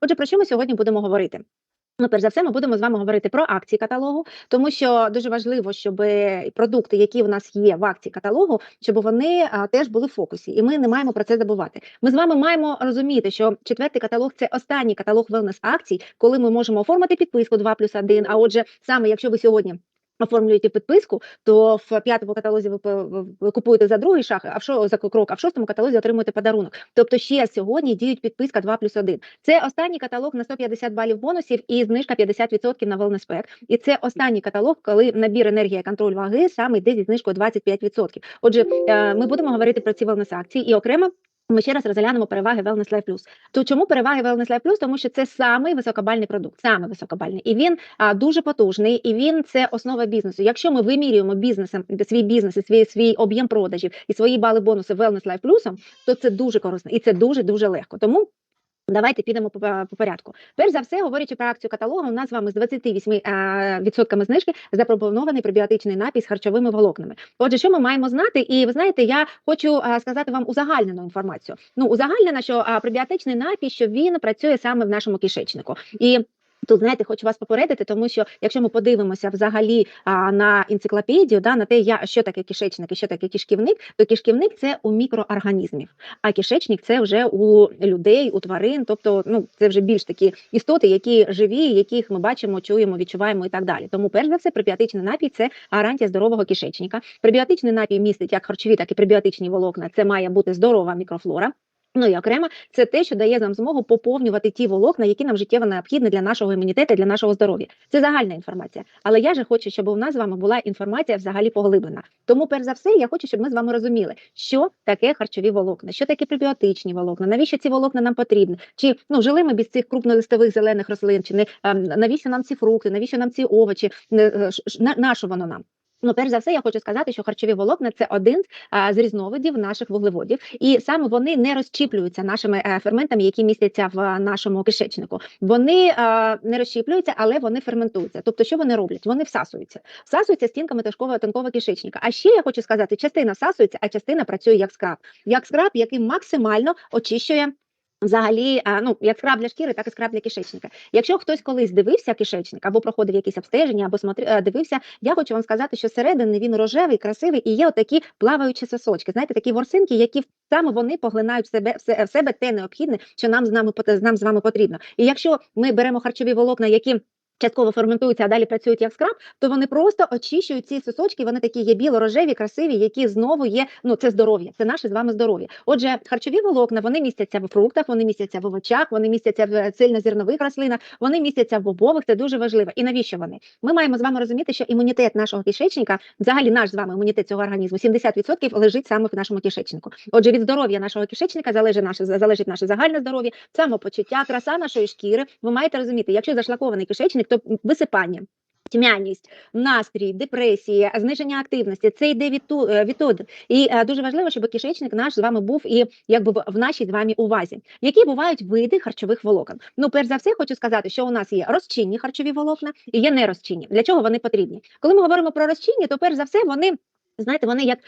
Отже, про що ми сьогодні будемо говорити? Ну, перш за все, ми будемо з вами говорити про акції каталогу, тому що дуже важливо, щоб продукти, які у нас є в акції каталогу, щоб вони а, теж були в фокусі, і ми не маємо про це забувати. Ми з вами маємо розуміти, що четвертий каталог це останній каталог wellness акцій, коли ми можемо оформити підписку 2 плюс 1, А отже, саме якщо ви сьогодні. Оформлюєте підписку, то в п'ятому каталозі ви, купуєте за другий шаг, а в шо, за крок, а в шостому каталозі отримуєте подарунок. Тобто ще сьогодні діють підписка 2 плюс 1. Це останній каталог на 150 балів бонусів і знижка 50% на wellness pack. І це останній каталог, коли набір енергія контроль ваги саме йде зі знижкою 25%. Отже, е, ми будемо говорити про ці wellness акції і окремо. Ми ще раз розглянемо переваги Wellness Life Plus. То чому переваги Wellness Life Plus? Тому що це самий високобальний продукт, саме високобальний, і він а, дуже потужний, і він це основа бізнесу. Якщо ми вимірюємо бізнесом свій бізнес, і свій свій об'єм продажів і свої бали бонуси Wellness Life Plus, то це дуже корисно і це дуже дуже легко. Тому. Давайте підемо по, по порядку. Перш за все, говорячи про акцію каталогу, у нас з вами з 28% е, знижки запропонований пробіотичний напій з харчовими волокнами. Отже, що ми маємо знати? І ви знаєте, я хочу е, сказати вам узагальнену інформацію. Ну, узагальнена, що е, пробіотичний напій, що він працює саме в нашому кишечнику. І Тут знаєте, хочу вас попередити, тому що якщо ми подивимося взагалі а, на енциклопедію, да, на те, я, що таке кишечник і що таке кишківник, то кишківник це у мікроорганізмів, а кишечник це вже у людей, у тварин, тобто ну це вже більш такі істоти, які живі, яких ми бачимо, чуємо, відчуваємо і так далі. Тому, перш за все, пребіотичний напій це гарантія здорового кишечника. Пребіотичний напій містить як харчові, так і пребіотичні волокна. Це має бути здорова мікрофлора. Ну і окремо, це те, що дає нам змогу поповнювати ті волокна, які нам життєво необхідні для нашого імунітету, для нашого здоров'я. Це загальна інформація. Але я же хочу, щоб у нас з вами була інформація взагалі поглиблена. Тому, перш за все, я хочу, щоб ми з вами розуміли, що таке харчові волокна, що таке пребіотичні волокна, навіщо ці волокна нам потрібні? Чи ну жили ми без цих крупнолистових зелених рослин, чи не ем, навіщо нам ці фрукти, навіщо нам ці овочі? Не, е, на, на що воно нам? Ну, перш за все, я хочу сказати, що харчові волокна це один з різновидів наших вуглеводів, і саме вони не розщіплюються нашими е, ферментами, які містяться в нашому кишечнику. Вони не розщіплюються, але вони ферментуються. Тобто, що вони роблять? Вони всасуються, всасуються стінками тонкого тонкого кишечника. А ще я хочу сказати, частина всасується, а частина працює як скраб, як скраб, який максимально очищує. Взагалі, ну як крабля шкіри, так і скрабля кишечника. Якщо хтось колись дивився кишечник або проходив якісь обстеження, або смотри, е, дивився, я хочу вам сказати, що середини він рожевий, красивий і є отакі плаваючі сосочки. Знаєте, такі ворсинки, які саме вони поглинають в себе в себе те необхідне, що нам з нами нам з вами потрібно. І якщо ми беремо харчові волокна, які Частково ферментуються, а далі працюють як скраб, то вони просто очищують ці сосочки. Вони такі є біло-рожеві, красиві, які знову є. Ну це здоров'я, це наше з вами здоров'я. Отже, харчові волокна вони містяться в фруктах, вони містяться в овочах, вони містяться в цільнозернових рослинах, вони містяться в бобових. Це дуже важливо. І навіщо вони? Ми маємо з вами розуміти, що імунітет нашого кишечника, взагалі наш з вами імунітет цього організму, 70% лежить саме в нашому кишечнику. Отже, від здоров'я нашого кишечника залежить наше залежить наше загальне здоров'я, самопочуття, краса нашої шкіри. Ви маєте розуміти, якщо зашлакований кишечник, то висипання. Тьмяність, настрій, депресія, зниження активності це йде від ту від туди. І е, дуже важливо, щоб кишечник наш з вами був і якби в нашій з вами увазі. Які бувають види харчових волокон? Ну, перш за все, хочу сказати, що у нас є розчинні харчові волокна і є нерозчинні. Для чого вони потрібні? Коли ми говоримо про розчинні, то перш за все вони. Знаєте, вони як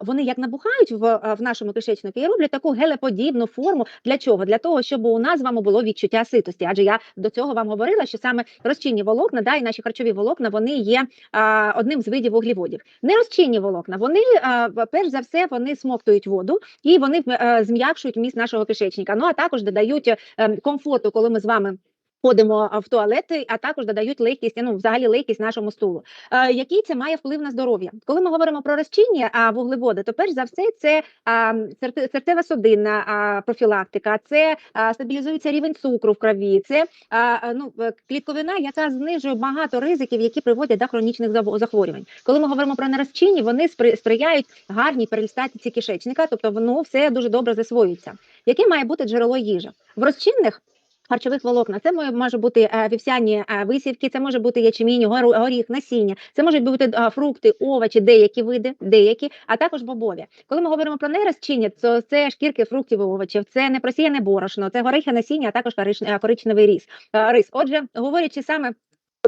вони як набухають в, в нашому кишечнику і роблять таку гелеподібну форму. Для чого? Для того, щоб у нас з вами було відчуття ситості. Адже я до цього вам говорила, що саме розчинні волокна, да, і наші харчові волокна, вони є а, одним з видів вуглеводів. Нерозчинні волокна, вони а, перш за все вони смоктують воду і вони а, зм'якшують міст нашого кишечника. Ну а також додають е, комфорту, коли ми з вами. Ходимо в туалети, а також додають легкість, ну взагалі легкість нашому стулу. Е, який це має вплив на здоров'я? Коли ми говоримо про розчинні а, вуглеводи, то перш за все це а, серце- серцево-судинна а, профілактика, це а, стабілізується рівень цукру в крові, це а, ну, е, клітковина, яка знижує багато ризиків, які приводять до хронічних захворювань. Коли ми говоримо про нерозчинні, вони спри- сприяють гарній перистатиці кишечника, тобто воно все дуже добре засвоюється. Яке має бути джерело їжі? В розчинних Харчових волокна це може, бути е, вівсяні е, висівки, це може бути ячмінь, горіх, насіння, це можуть бути е, фрукти, овочі, деякі види, деякі, а також бобові. Коли ми говоримо про нерозчинні, то це шкірки фруктів і овочів, це непросіяне борошно, це горихи, насіння, а також корич- коричневий рис. Отже, говорячи саме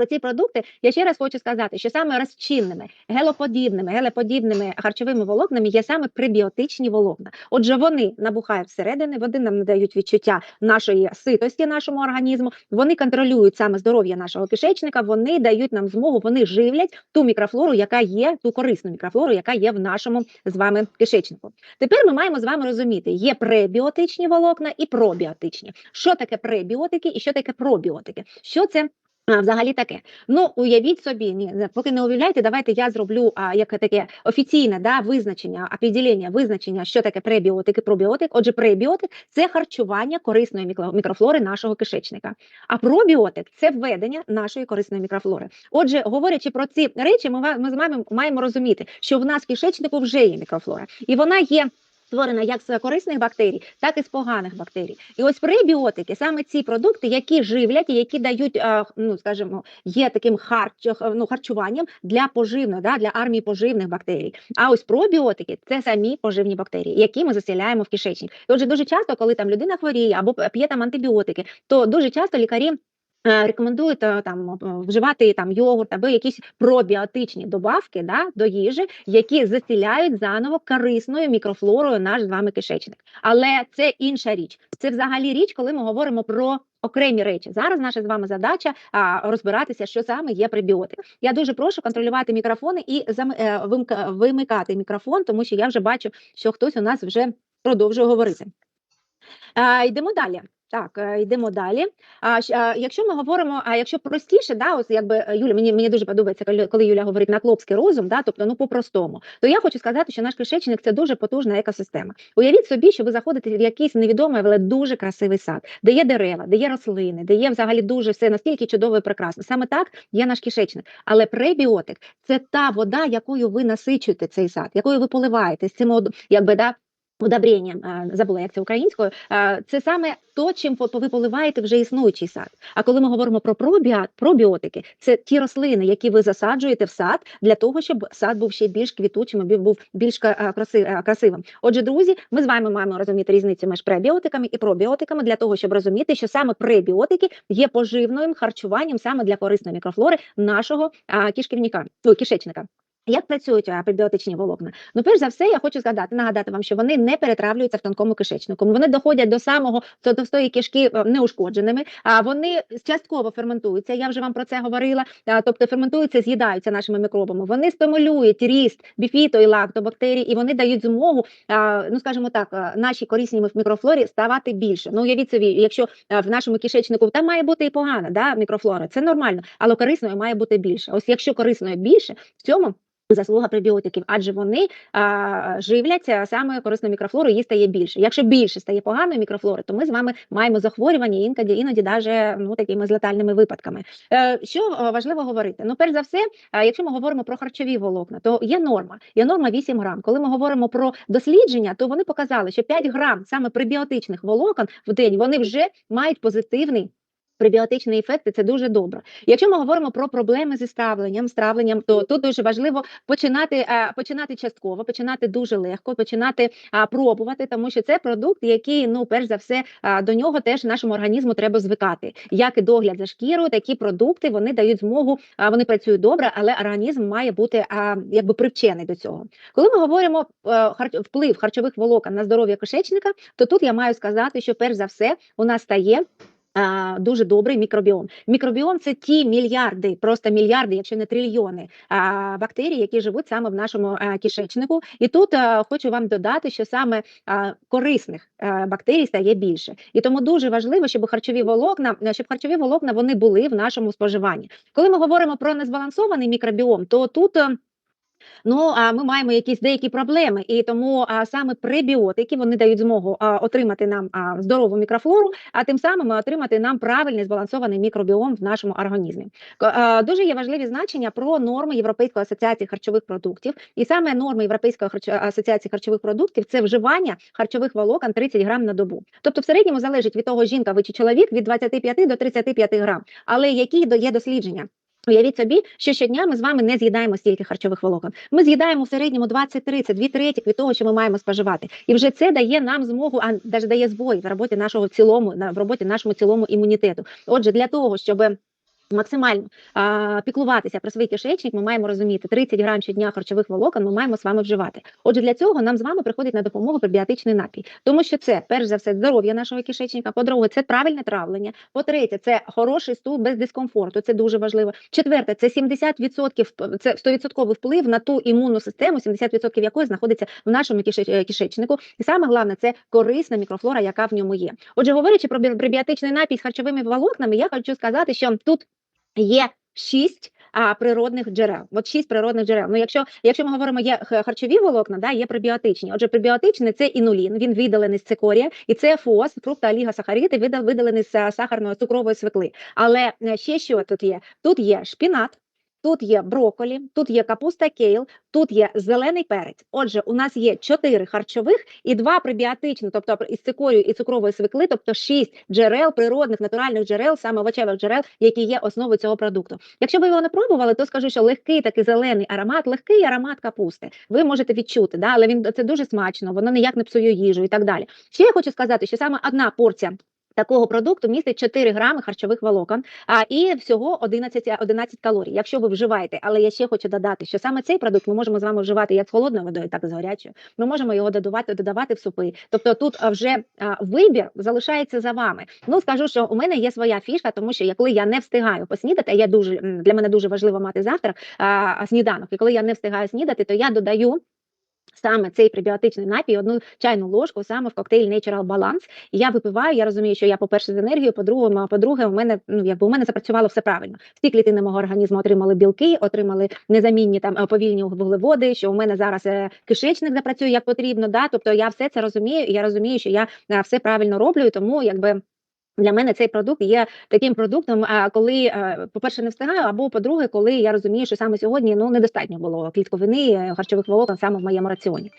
Про ці продукти я ще раз хочу сказати, що саме розчинними, гелоподібними, гелеподібними харчовими волокнами є саме пребіотичні волокна. Отже, вони набухають всередини, вони нам надають відчуття нашої ситості нашому організму. Вони контролюють саме здоров'я нашого кишечника. Вони дають нам змогу, вони живлять ту мікрофлору, яка є, ту корисну мікрофлору, яка є в нашому з вами кишечнику. Тепер ми маємо з вами розуміти, є пребіотичні волокна і пробіотичні. Що таке пребіотики і що таке пробіотики? Що це? Взагалі таке. Ну, уявіть собі, ні, поки не уявляєте, давайте я зроблю а, як таке офіційне да, визначення, определення, визначення, що таке пребіотик і пробіотик. Отже, пребіотик це харчування корисної мікрофлори нашого кишечника. А пробіотик це введення нашої корисної мікрофлори. Отже, говорячи про ці речі, ми, ми з вами маємо розуміти, що в нас в кишечнику вже є мікрофлора, і вона є. Створена як з корисних бактерій, так і з поганих бактерій. І ось пребіотики, саме ці продукти, які живлять і які дають, ну скажімо, є таким харч, ну, харчуванням для поживної, да, для армії поживних бактерій. А ось пробіотики це самі поживні бактерії, які ми заселяємо в кишечник. І отже, дуже часто, коли там людина хворіє або п'є там антибіотики, то дуже часто лікарі. Е, Рекомендують е, там е, вживати там йогурт або якісь пробіотичні добавки да, до їжі, які засіляють заново корисною мікрофлорою наш з вами кишечник. Але це інша річ. Це взагалі річ, коли ми говоримо про окремі речі. Зараз наша з вами задача а, розбиратися, що саме є пребіотик. Я дуже прошу контролювати мікрофони і зам, е, вимикати мікрофон, тому що я вже бачу, що хтось у нас вже продовжує говорити. А, йдемо далі. Так, е, йдемо далі. А, якщо ми говоримо, а якщо простіше, да, ось якби е, Юля, мені, мені дуже подобається, коли, Юля говорить на клопський розум, да, тобто ну по-простому, то я хочу сказати, що наш кишечник це дуже потужна екосистема. Уявіть собі, що ви заходите в якийсь невідомий, але дуже красивий сад, де є дерева, де є рослини, де є взагалі дуже все настільки чудово і прекрасно. Саме так є наш кишечник. Але пребіотик це та вода, якою ви насичуєте цей сад, якою ви поливаєте з цим якби да. Удобренням, а, забула, як це українською, це саме то, чим ви поливаєте вже існуючий сад. А коли ми говоримо про пробіотики, це ті рослини, які ви засаджуєте в сад для того, щоб сад був ще більш квітучим, був більш краси- красивим. Отже, друзі, ми з вами маємо розуміти різницю між пребіотиками і пробіотиками для того, щоб розуміти, що саме пребіотики є поживним харчуванням саме для корисної мікрофлори нашого кишківника, ну, кишечника. Як працюють а, пребіотичні волокна? Ну, перш за все, я хочу згадати, нагадати вам, що вони не перетравлюються в тонкому кишечнику. Вони доходять до самого товстої кишки е, неушкодженими. А вони частково ферментуються. Я вже вам про це говорила. Тобто ферментуються, з'їдаються нашими мікробами. Вони стимулюють ріст біфіто і лактобактерій, і вони дають змогу, ну скажімо так, а, нашій корисній мікрофлорі ставати більше. Ну уявіть собі, якщо в нашому кишечнику там має бути і погана да, мікрофлора, це нормально, але корисної має бути більше. Ось якщо корисної більше, в цьому. Заслуга пребіотиків, адже вони а, живляться саме корисною мікрофлорою, її стає більше. Якщо більше стає поганої мікрофлори, то ми з вами маємо захворювання іноді, іноді даже ну такими з летальними випадками. Е, що е, важливо говорити? Ну, перш за все, е, якщо ми говоримо про харчові волокна, то є норма. Є норма 8 грам. Коли ми говоримо про дослідження, то вони показали, що 5 грам саме пребіотичних волокон в день вони вже мають позитивний. Пребіотичний ефект і це дуже добре. Якщо ми говоримо про проблеми зі стравленням, стравленням, то тут дуже важливо починати е, починати частково, починати дуже легко, починати пробувати, тому що це продукт, який ну перш за все до нього теж нашому організму треба звикати. Як і догляд за шкірою, такі продукти вони дають змогу, вони працюють добре, але організм має бути якби привчений до цього. Коли ми говоримо е, вплив харчових волокон на здоров'я кишечника, то тут я маю сказати, що перш за все у нас стає. А, дуже добрий мікробіом. Мікробіом це ті мільярди, просто мільярди, якщо не трильйони а, бактерій, які живуть саме в нашому а, кишечнику. І тут а, хочу вам додати, що саме а, корисних а, бактерій стає більше. І тому дуже важливо, щоб харчові волокна, е, щоб харчові волокна вони були в нашому споживанні. Коли ми говоримо про незбалансований мікробіом, то тут. Ну а ми маємо якісь деякі проблеми, і тому а, саме пребіотики вони дають змогу а, отримати нам а, здорову мікрофлору, а тим самим отримати нам правильний збалансований мікробіом в нашому організмі. А, Дуже є важливі значення про норми Європейської асоціації харчових продуктів, і саме норми Європейської асоціації харчових продуктів це вживання харчових волокон 30 грам на добу. Тобто, в середньому залежить від того, жінка ви чи чоловік від 25 до 35 грам. Але які є дослідження? Уявіть собі, що щодня ми з вами не з'їдаємо стільки харчових волокон. Ми з'їдаємо в середньому 20-30, дві третіх від того, що ми маємо споживати. І вже це дає нам змогу, а навіть дає збой в роботі нашого цілому, в роботі нашому цілому імунітету. Отже, для того, щоб максимально а, піклуватися про свій кишечник, ми маємо розуміти 30 грам щодня харчових волокон. Ми маємо з вами вживати. Отже, для цього нам з вами приходить на допомогу пребіотичний напій, тому що це перш за все здоров'я нашого кишечника. По-друге, це правильне травлення. По-третє, це хороший стул без дискомфорту. Це дуже важливо. Четверте, це 70% це 100% вплив на ту імунну систему, 70% якої знаходиться в нашому е, кишечнику. І саме головне це корисна мікрофлора, яка в ньому є. Отже, говорячи про бі- пребіотичний напій з харчовими волокнами, я хочу сказати, що тут є шість. А природних джерел, от шість природних джерел. Ну, якщо якщо ми говоримо, є харчові волокна, да, є пробіотичні. Отже, пребіотичний це інулін, він видалений з цикорія, і це фос, фрукта олігосахаріди, видалений з е, сахарної цукрової свекли. Але е, ще що тут є? Тут є шпінат, тут є броколі, тут є капуста кейл, тут є зелений перець. Отже, у нас є чотири харчових і два пребіотичні, тобто із цикорію і цукрової свекли, тобто шість джерел, природних натуральних джерел, саме овочевих джерел, які є основою цього продукту. Якщо ви його не пробували, то скажу, що легкий такий зелений аромат, легкий аромат капусти. Ви можете відчути, да, але він це дуже смачно, воно ніяк не псує їжу і так далі. Ще я хочу сказати, що саме одна порція. Такого продукту містить 4 грами харчових волокон, а і всього 11, 11 калорій. Якщо ви вживаєте, але я ще хочу додати, що саме цей продукт ми можемо з вами вживати як з холодною водою, так і з гарячою. Ми можемо його додавати, додавати в супи. Тобто тут вже а, вибір залишається за вами. Ну скажу, що у мене є своя фішка, тому що я- коли я не встигаю поснідати, я дуже для мене дуже важливо мати завтра а, а, сніданок. І коли я не встигаю снідати, то я додаю. Саме цей пребіотичний напій, одну чайну ложку саме в коктейль Natural Balance. І я випиваю. Я розумію, що я, по-перше, з енергією, по-друге, по-друге, у мене ну якби у мене запрацювало все правильно. Всі клітини мого організму отримали білки, отримали незамінні там е, повільні вуглеводи. Що у мене зараз е, кишечник запрацює як потрібно. Да, тобто я все це розумію, і я розумію, що я е, все правильно роблю, і тому якби. Для мене цей продукт є таким продуктом, коли, е, по-перше, не встигаю, або по-друге, коли я розумію, що саме сьогодні ну недостатньо було клітковини, е, харчових волокон саме в моєму раціоні.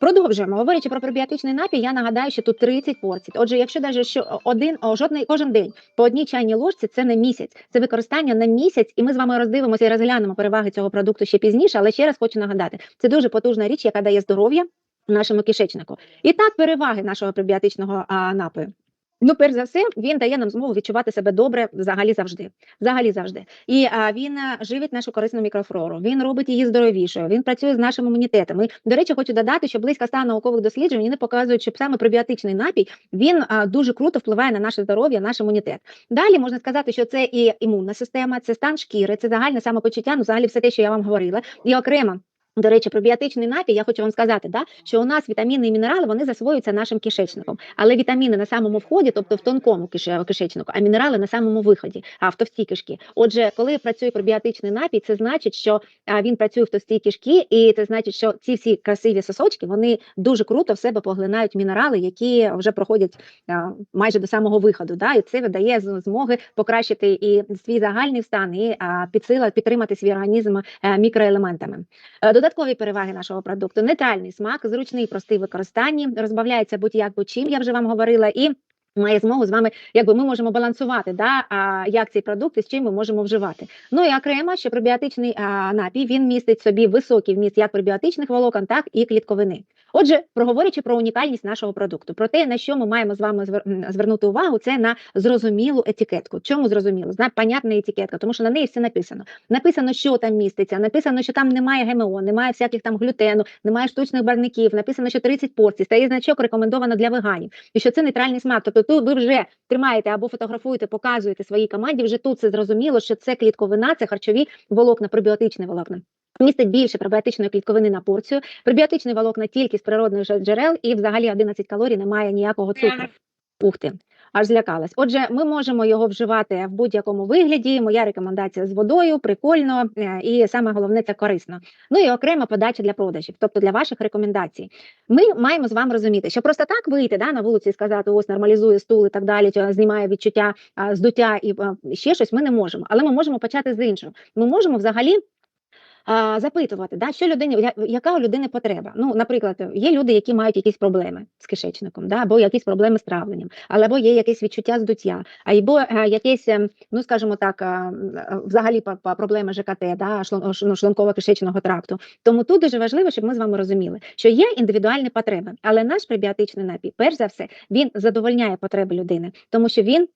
Продовжуємо. Говорячи про пребіотичний напій, я нагадаю, що тут 30 порцій. Отже, якщо навіть що один жодний кожен день по одній чайній ложці, це не місяць, це використання на місяць, і ми з вами роздивимося і розглянемо переваги цього продукту ще пізніше. Але ще раз хочу нагадати, це дуже потужна річ, яка дає здоров'я нашому кишечнику. І так, переваги нашого пребіотичного а, напою. Ну, перш за все, він дає нам змогу відчувати себе добре взагалі завжди. Взагалі завжди. І а, він живить нашу корисну мікрофлору, він робить її здоровішою, він працює з нашим імунітетом. І, до речі, хочу додати, що близько ста наукових досліджень вони показують, що саме пребіотичний напій він а, дуже круто впливає на наше здоров'я, наш імунітет. Далі можна сказати, що це і імунна система, це стан шкіри, це загальне самопочуття, ну взагалі все те, що я вам говорила, і окремо. До речі, пробіотичний напій, я хочу вам сказати, да, що у нас вітаміни і мінерали вони засвоюються нашим кишечником, але вітаміни на самому вході, тобто в тонкому кишечнику, а мінерали на самому виході, а в товстій кишки. Отже, коли працює пробіотичний напій, це значить, що він працює в товстій кишки, і це значить, що ці всі красиві сосочки вони дуже круто в себе поглинають мінерали, які вже проходять майже до самого виходу. Да, і це видає змоги покращити і свій загальний стан, і підсила підтримати свій організм е, мікроелементами. Додаткові переваги нашого продукту: нейтральний смак, зручний, простий використанні, розбавляється будь-як будь-чим, я вже вам говорила, і має змогу з вами, якби ми можемо балансувати, да, а, як цей продукт і з чим ми можемо вживати. Ну і окремо, що пребіотичний а, напій він містить собі високий вміст як пребіотичних волокон, так і клітковини. Отже, проговорюючи про унікальність нашого продукту, про те, на що ми маємо з вами звернути увагу, це на зрозумілу етикетку. Чому зрозуміло? Зна понятна етикетка, тому що на неї все написано. Написано, що там міститься, написано, що там немає ГМО, немає всяких там глютену, немає штучних барників, написано, що 30 порцій, стає значок рекомендовано для веганів, і що це нейтральний смак. Тобто тут ви вже тримаєте або фотографуєте, показуєте своїй команді. Вже тут це зрозуміло, що це клітковина, це харчові волокна, пробіотичні волокна. Містить більше пробіотичної клітковини на порцію. Пребіотичні волокна тільки з природних же- джерел, і взагалі 11 калорій немає ніякого цукру. Ух ти, аж злякалась. Отже, ми можемо його вживати в будь-якому вигляді. Моя рекомендація з водою, прикольно, е, і саме головне це корисно. Ну і окрема подача для продажів, тобто для ваших рекомендацій. Ми маємо з вами розуміти, що просто так вийти да, на вулиці і сказати, ось нормалізує стул і так далі, знімає відчуття здуття і ще щось. Ми не можемо, але ми можемо почати з іншого. Ми можемо взагалі а, запитувати, да, що людині, яка у людини потреба. Ну, наприклад, є люди, які мають якісь проблеми з кишечником, да, або якісь проблеми з травленням, або є якесь відчуття здуття, або е, якесь, ем, ну скажімо так, а, е, взагалі проблеми ЖКТ, да, ну, шлунково-кишечного тракту. Тому тут дуже важливо, щоб ми з вами розуміли, що є індивідуальні потреби, але наш пребіотичний напій, перш за все, він задовольняє потреби людини, тому що він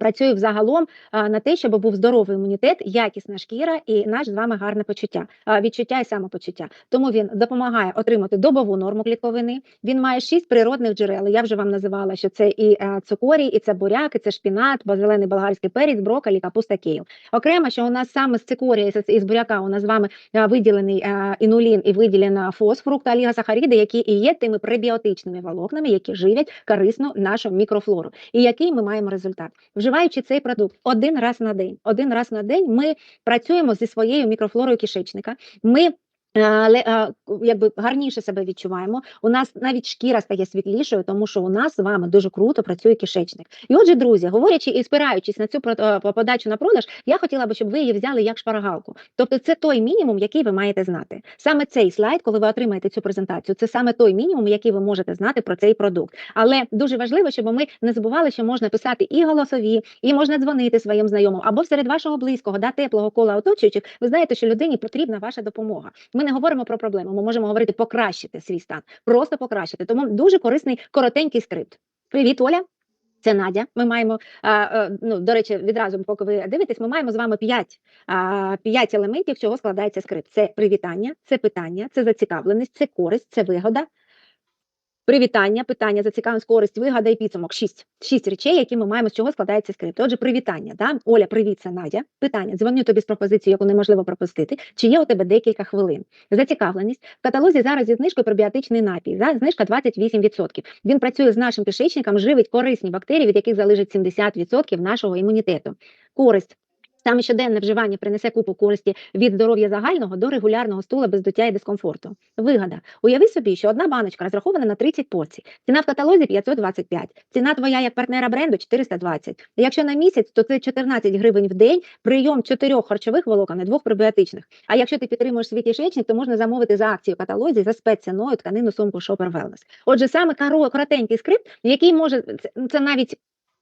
працює взагалом на те, щоб був здоровий імунітет, якісна шкіра і наш з вами гарне почуття, відчуття і самопочуття. Тому він допомагає отримати добову норму клітковини. Він має шість природних джерел. Я вже вам називала, що це і цукорій, і це буряк, і це шпінат, бо зелений болгарський перець, брокколі, капуста кейл. Окремо, що у нас саме з цикорія і з- буряка у нас з вами виділений інулін і виділена фосфор, та олігосахаріди, які і є тими пребіотичними волокнами, які живлять корисну нашу мікрофлору. І який ми маємо результат? Вживаючи цей продукт один раз на день, один раз на день ми працюємо зі своєю мікрофлорою кишечника. Ми е, ле- е, якби гарніше себе відчуваємо. У нас навіть шкіра стає світлішою, тому що у нас з вами дуже круто працює кишечник. І отже, друзі, говорячи і спираючись на цю подачу на продаж, я хотіла би, щоб ви її взяли як шпаргалку. Тобто, це той мінімум, який ви маєте знати. Саме цей слайд, коли ви отримаєте цю презентацію, це саме той мінімум, який ви можете знати про цей продукт. Але дуже важливо, щоб ми не забували, що можна писати і голосові, і можна дзвонити своїм знайомим або серед вашого близького, да, теплого кола оточуючих. Ви знаєте, що людині потрібна ваша допомога. Ми не говоримо про проблему, ми можемо говорити покращити свій стан, просто покращити. Тому дуже корисний коротенький скрипт. Привіт, Оля. Це Надя. Ми маємо а, ну, до речі, відразу, поки ви дивитесь, ми маємо з вами п'ять п'ять елементів, чого складається скрипт. Це привітання, це питання, це зацікавленість, це користь, це вигода. Привітання, питання, зацікавленість, користь, вигода і підсумок. Шість. Шість речей, які ми маємо, з чого складається скрипт. Отже, привітання. Да? Оля, привіт, це Надя. Питання. Дзвоню тобі з пропозицією, яку неможливо пропустити. Чи є у тебе декілька хвилин? Зацікавленість. В каталозі зараз зі знижкою пробіотичний напій. Да? Знижка 28%. Він працює з нашим кишечником, живить корисні бактерії, від яких залежить 70% нашого імунітету. Користь. Саме щоденне вживання принесе купу користі від здоров'я загального до регулярного стула без дуття і дискомфорту. Вигода. Уяви собі, що одна баночка розрахована на 30 порцій. Ціна в каталозі 525. Ціна твоя як партнера бренду 420. Якщо на місяць, то це 14 гривень в день, прийом чотирьох харчових волокон і двох пробіотичних. А якщо ти підтримуєш свій кишечник, то можна замовити за акцію в каталозі за спецціною тканину сумку Shopper Wellness. Отже, саме коротенький скрипт, який може це навіть.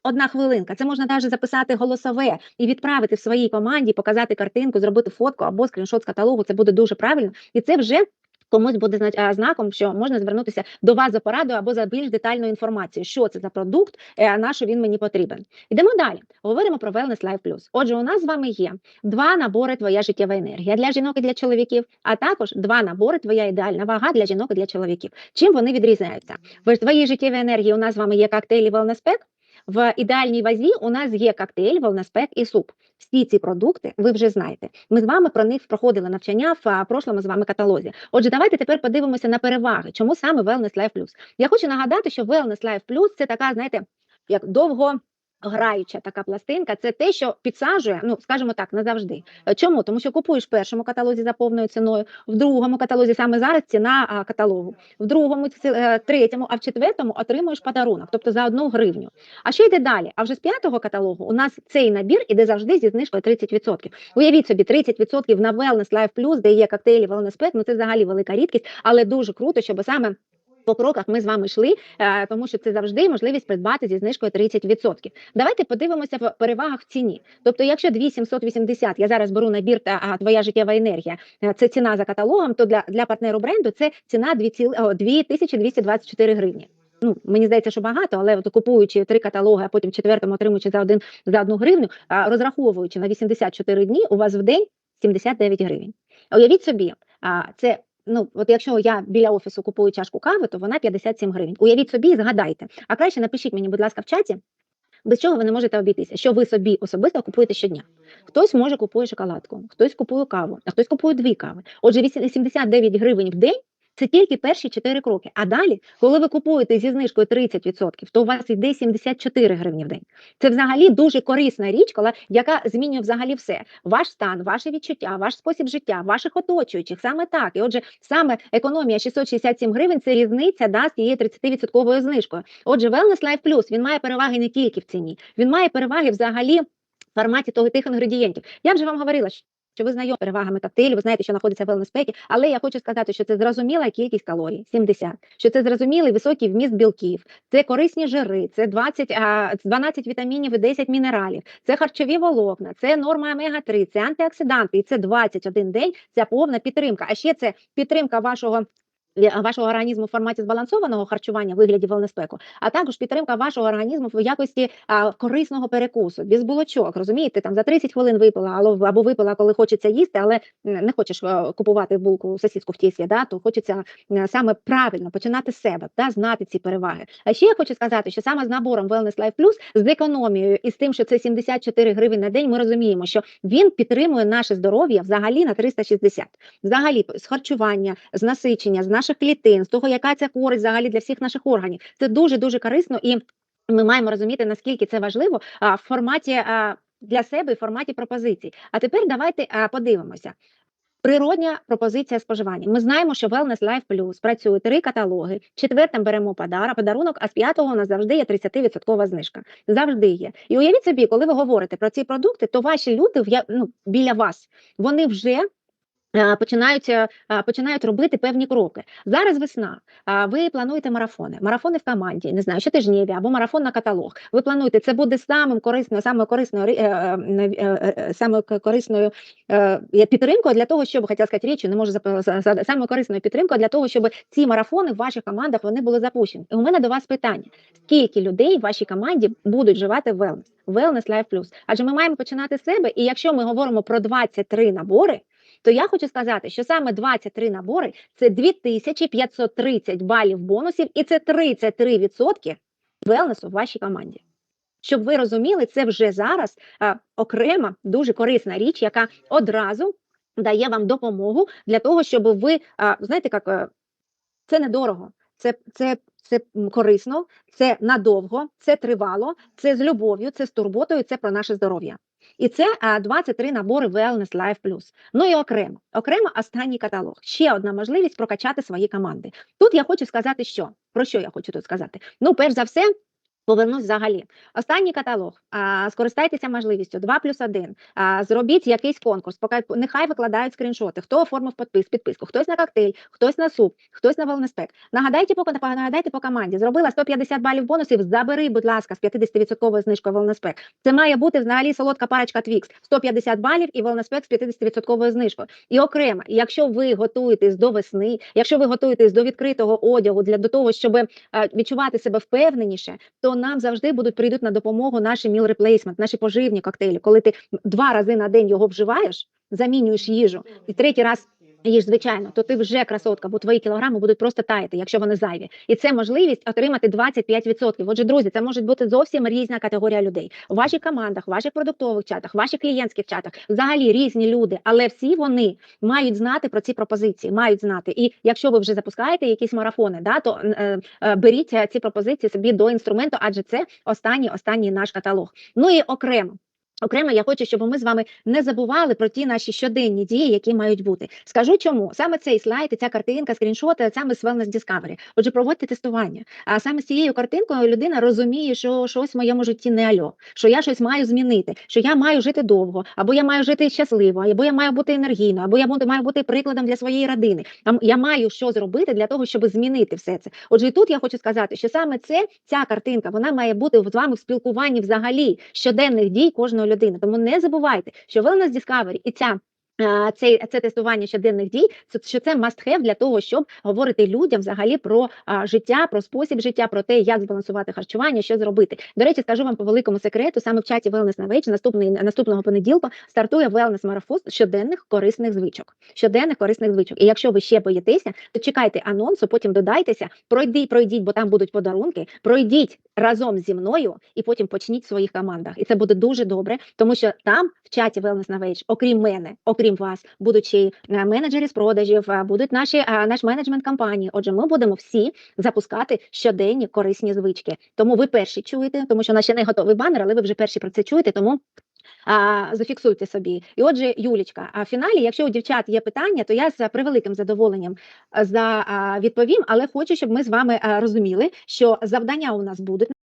Одна хвилинка, це можна навіть записати голосове і відправити в своїй команді, показати картинку, зробити фотку або скріншот з каталогу. Це буде дуже правильно, і це вже комусь буде зна- знаком, що можна звернутися до вас за порадою або за більш детальною інформацією, що це за продукт, е, на що він мені потрібен. Йдемо далі. Говоримо про Wellness Life Plus. Отже, у нас з вами є два набори Твоя життєва енергія для жінок і для чоловіків, а також два набори Твоя ідеальна вага для жінок і для чоловіків. Чим вони відрізняються? В твоїй життєвій енергії у нас з вами є коктейлі Wellness Pack, в ідеальній вазі у нас є коктейль, волнаспек і суп. Всі ці продукти ви вже знаєте. Ми з вами про них проходили навчання в прошлому з вами каталозі. Отже, давайте тепер подивимося на переваги. Чому саме Wellness Life Plus? Я хочу нагадати, що Wellness Life Plus – це така, знаєте, як довго. Граюча така пластинка, це те, що підсаджує, ну скажімо так, назавжди. Е, Чому? Тому що купуєш в першому каталозі за повною ціною, в другому каталозі саме зараз ціна каталогу, в другому, е, третьому, а в четвертому отримуєш подарунок, тобто за одну гривню. А що йде далі? А вже з п'ятого каталогу у нас цей набір іде завжди зі знижкою 30%. Уявіть собі, 30% на Wellness Life Plus, де є коктейлі Wellness Pack, ну це взагалі велика рідкість, але дуже круто, щоб саме. По кроках ми з вами йшли, е, тому що це завжди можливість придбати зі знижкою 30%. Давайте подивимося в перевагах в ціні. Тобто, якщо 2780, я зараз беру набір та твоя життєва енергія, е, це ціна за каталогом, то для, для партнеру бренду це ціна 2 ціл- о, 2224 гривні. Ну, мені здається, що багато, але от купуючи три каталоги, а потім четвертому отримуючи за один за одну гривню, розраховуючи на 84 дні, у вас в день 79 гривень. Уявіть собі, це. Ну, от якщо я біля офісу купую чашку кави, то вона 57 гривень. Уявіть собі і згадайте. А краще напишіть мені, будь ласка, в чаті, без чого ви не можете обійтися, що ви собі особисто купуєте щодня. Хтось може купує шоколадку, хтось купує каву, а хтось купує дві кави. Отже, 89 гривень в день це тільки перші 4 кроки. А далі, коли ви купуєте зі знижкою 30%, то у вас йде 74 гривні в день. Це взагалі дуже корисна річ, яка змінює взагалі все: ваш стан, ваше відчуття, ваш спосіб життя, ваших оточуючих. Саме так. І отже, саме економія 667 гривень це різниця да, з тією 30% знижкою. Отже, Wellness Life Plus він має переваги не тільки в ціні, він має переваги взагалі в форматі того тих інгредієнтів. Я вже вам говорила, що ви знайомі перевагами коктейлю, ви знаєте, що знаходиться в wellness але я хочу сказати, що це зрозуміла кількість калорій 70, що це зрозумілий високий вміст білків, це корисні жири, це 20, а, 12 вітамінів і 10 мінералів, це харчові волокна, це норма омега-3, це антиоксиданти, і це 21 день, ця повна підтримка. А ще це підтримка вашого вашого організму в форматі збалансованого харчування в вигляді велнеспеку, а також підтримка вашого організму в якості а, корисного перекусу, без булочок. Розумієте, там за 30 хвилин випила, або, випила, коли хочеться їсти, але не хочеш е, купувати булку сосиску в тісті, да, то хочеться е, саме правильно починати з себе, да, знати ці переваги. А ще я хочу сказати, що саме з набором Wellness Life Plus, з економією і з тим, що це 74 гривень на день, ми розуміємо, що він підтримує наше здоров'я взагалі на 360. Взагалі з харчування, з насичення, з наших клітин, з того, яка ця користь взагалі для всіх наших органів. Це дуже дуже корисно і ми маємо розуміти, наскільки це важливо а, в форматі а, для себе в форматі пропозицій. А тепер давайте а, подивимося. Природня пропозиція споживання. Ми знаємо, що Wellness Life Plus працює три каталоги. Четвертим беремо подарок, подарунок, а з п'ятого у нас завжди є 30% знижка. Завжди є. І уявіть собі, коли ви говорите про ці продукти, то ваші люди ну, біля вас вони вже. Е, Починають е, починають робити певні кроки. Зараз весна. Ви плануєте марафони, марафони в команді, не знаю, щотижневі або марафон на каталог. Ви плануєте, це буде самим корисною, самою корисною ри- самою корисною підтримкою для того, щоб хотіла сказати річі, не можу самою корисною підтримкою для того, щоб ці марафони в ваших командах вони були запущені. І у мене до вас питання: скільки людей в вашій команді будуть вживати wellness? Wellness Life Plus? Адже ми маємо починати з себе. І якщо ми говоримо про 23 набори. То я хочу сказати, що саме 23 набори це 2530 балів бонусів, і це 33% велнесу в вашій команді. Щоб ви розуміли, це вже зараз а, окрема дуже корисна річ, яка одразу дає вам допомогу для того, щоб ви а, знаєте, як е, це недорого, це, це, це корисно, це надовго, це тривало, це з любов'ю, це з турботою, це про наше здоров'я. І це 23 набори Wellness Life Plus. Ну і окремо, окремо останній каталог. Ще одна можливість прокачати свої команди. Тут я хочу сказати, що про що я хочу тут сказати. Ну, перш за все. Повернусь взагалі. Останній каталог. А, скористайтеся можливістю 2 плюс 1. А, зробіть якийсь конкурс. Поки нехай викладають скріншоти. Хто оформив підпис, підписку, хтось на коктейль, хтось на суп, хтось на wellness-пек. Нагадайте по нагадайте по команді. Зробила 150 балів бонусів. Забери, будь ласка, з 50% знижкою wellness-пек. Це має бути взагалі солодка парочка Twix. 150 балів і wellness-пек з 50% знижкою. І окремо, якщо ви готуєтесь до весни, якщо ви готуєтесь до відкритого одягу для до того, щоб відчувати себе впевненіше, то нам завжди будуть прийдуть на допомогу наші meal replacement, наші поживні коктейлі. Коли ти два рази на день його вживаєш, замінюєш їжу, і третій раз. Їж, звичайно, то ти вже красотка, бо твої кілограми будуть просто таяти, якщо вони зайві. І це можливість отримати 25%. Отже, друзі, це може бути зовсім різна категорія людей. У ваших командах, ваших продуктових чатах, ваших клієнтських чатах, взагалі різні люди, але всі вони мають знати про ці пропозиції, мають знати. І якщо ви вже запускаєте якісь марафони, да, то е, е, беріть е, ці пропозиції собі до інструменту, адже це останній останній наш каталог. Ну і окремо. Окремо, я хочу, щоб ми з вами не забували про ті наші щоденні дії, які мають бути. Скажу чому саме цей слайд, і ця картинка, скріншоти, саме з Wellness Discovery. Отже, проводьте тестування. А саме з цією картинкою людина розуміє, що щось в моєму житті не альо, що я щось маю змінити, що я маю жити довго, або я маю жити щасливо, або я маю бути енергійно, або я маю бути прикладом для своєї родини. Я маю що зробити для того, щоб змінити все це. Отже, і тут я хочу сказати, що саме це ця картинка вона має бути з вами в спілкуванні взагалі щоденних дій кожної людини. Тому не забувайте, що Wellness Discovery і ця. А, Це, тестування щоденних дій, це що це must have для того, щоб говорити людям взагалі про а, життя, про спосіб життя, про те, як збалансувати харчування, що зробити. До речі, скажу вам по великому секрету, саме в чаті Wellness на вечір наступний наступного понеділка стартує wellness марафон щоденних корисних звичок. Щоденних корисних звичок. І якщо ви ще боїтеся, то чекайте анонсу, потім додайтеся, пройдіть, пройдіть, бо там будуть подарунки. Пройдіть разом зі мною і потім почніть в своїх командах. І це буде дуже добре, тому що там в чаті Wellness на вечір, окрім мене, окрім вас, будуть ще й е, менеджери з продажів, будуть наші наш менеджмент компанії. Отже, ми будемо всі запускати щоденні корисні звички. Тому ви перші чуєте, тому що у нас ще не готовий банер, але ви вже перші про це чуєте. Тому а, зафіксуйте собі. І отже, Юлічка, а в фіналі, якщо у дівчат є питання, то я з превеликим задоволенням за а, відповім, але хочу, щоб ми з вами а, розуміли, що завдання у нас будуть.